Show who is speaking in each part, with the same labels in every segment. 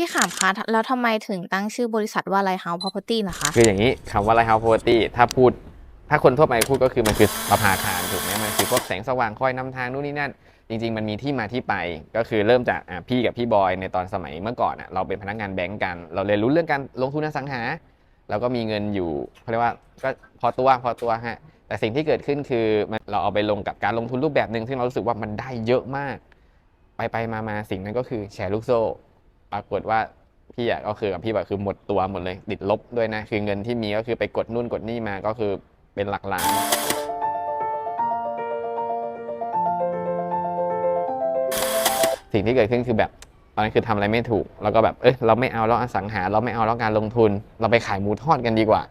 Speaker 1: พี่ขามคะแล้วทำไมถึงตั้งชื่อบริษัทว่า Lighthouse Property ล่ะคะ
Speaker 2: คืออย่างนี้คำว่า Lighthouse Property ถ้าพูด ถ้าคนทั่วไปพูดก็คือมันคือประภาคารถูกไหมมันคือพวกแสงสว่างคอยนำทางนู่นนี่นั่น จริง ๆ มันมีที่มาที่ไปก็คือเริ่มจากอะพี่กับพี่บอยในตอนสมัยเมื่อก่อนอะเราเป็นพนักงานแบงก์กัน เราเรียนรู้เรื่องการลงทุนอสังหา แล้วก็มีเงินอยู่เขาเรียกว่าก็พอตัวพอตัวฮะแต่สิ่งที่เกิดขึ้นคือมันเราเอาไปลงกับการลงทุนรูปแบบหนึ่งซึ่งเรารู้สึกว่ามันได้เยอะมาก ไปไปมามาสิ่งนั้นก็คือแชร์ลูกโซ่ ปรากฏว่าพี่อะก็คือกับพี่แบบคือหมดตัวหมดเลยติดลบด้วยนะ คือเงินที่มีก็คือไปกดนู่นกดนี่มาก็คือเป็นหลักล้าน สิ่งที่เกิดขึ้นคือแบบตอนนั้นคือทำอะไรไม่ถูก แล้วก็แบบเอ้ยเราไม่เอาแล้วอสังหา เราไม่เอาแล้วการลงทุน เราไปขายหมูทอดกันดีกว่า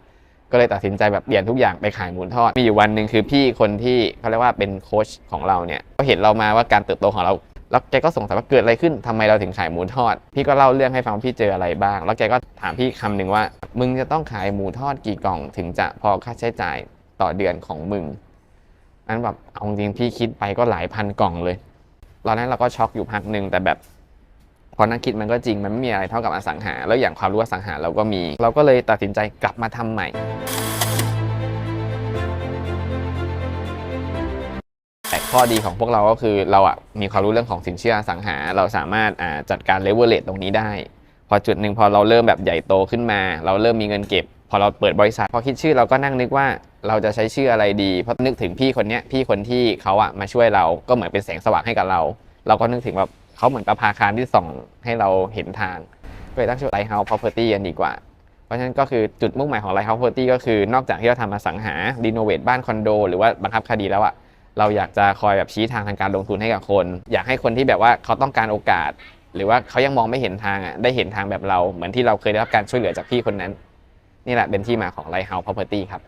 Speaker 2: ก็เลยตัดสินใจแบบเปลี่ยนทุกอย่างไปขายหมูทอด มีอยู่วันหนึ่งคือพี่คนที่เขาเรียกว่าเป็นโค้ชของเราเนี่ยก็เห็นเรามาว่าการเติบโตของเรา แล้วแกก็สงสัยว่าเกิดอะไรขึ้นทำไมเราถึงขายหมูทอด พี่ก็เล่าเรื่องให้ฟังว่าพี่เจออะไรบ้าง แล้วแกก็ถามพี่คำหนึ่งว่า มึงจะต้องขายหมูทอดกี่กล่องถึงจะพอค่าใช้จ่ายต่อเดือนของมึงอันแบบเอาจริงพี่คิดไปก็หลายพันกล่องเลยตอนนั้นเราก็ช็อกอยู่พักหนึ่งแต่แบบพอนั่งคิดมันก็จริงมันไม่มีอะไรเท่ากับอสังหา แล้วอย่างความรู้อสังหาเราก็มี เราก็เลยตัดสินใจกลับมาทำใหม่ แต่ข้อดีของพวกเราก็คือเราอะมีความรู้เรื่องของสินเชื่อสังหา เราสามารถอ่าจัดการเลเวลเลตตรงนี้ได้ พอจุดหนึ่งพอเราเริ่มแบบใหญ่โตขึ้นมา เราเริ่มมีเงินเก็บ พอเราเปิดบริษัท พอคิดชื่อเราก็นั่งนึกว่าเราจะใช้ชื่ออะไรดีเพราะนึกถึงพี่คนเนี้ยพี่คนที่เขาอะมาช่วยเราก็เหมือนเป็นแสงสว่างให้กับเรา เราก็นึกถึงแบบเขาเหมือนประภาคารที่ส่องให้เราเห็นทางก็เลยตั้งชื่อ Lighthouse Property กันดีกว่าเพราะฉะนั้นก็คือจุดมุ่งหมายของ Lighthouse Property ก็คือนอกจากที่เราทำอสังหารีโนเวทบ้านคอนโด หรือว่าบังคับคดีแล้วอะ เราอยากจะคอยแบบชี้ทางทางการลงทุนให้กับคน อยากให้คนที่แบบว่าเขาต้องการโอกาส หรือว่าเขายังมองไม่เห็นทางอะได้เห็นทางแบบเรา เหมือนที่เราเคยได้รับการช่วยเหลือจากพี่คนนั้น นี่แหละเป็นที่มาของ Lighthouse Property ครับ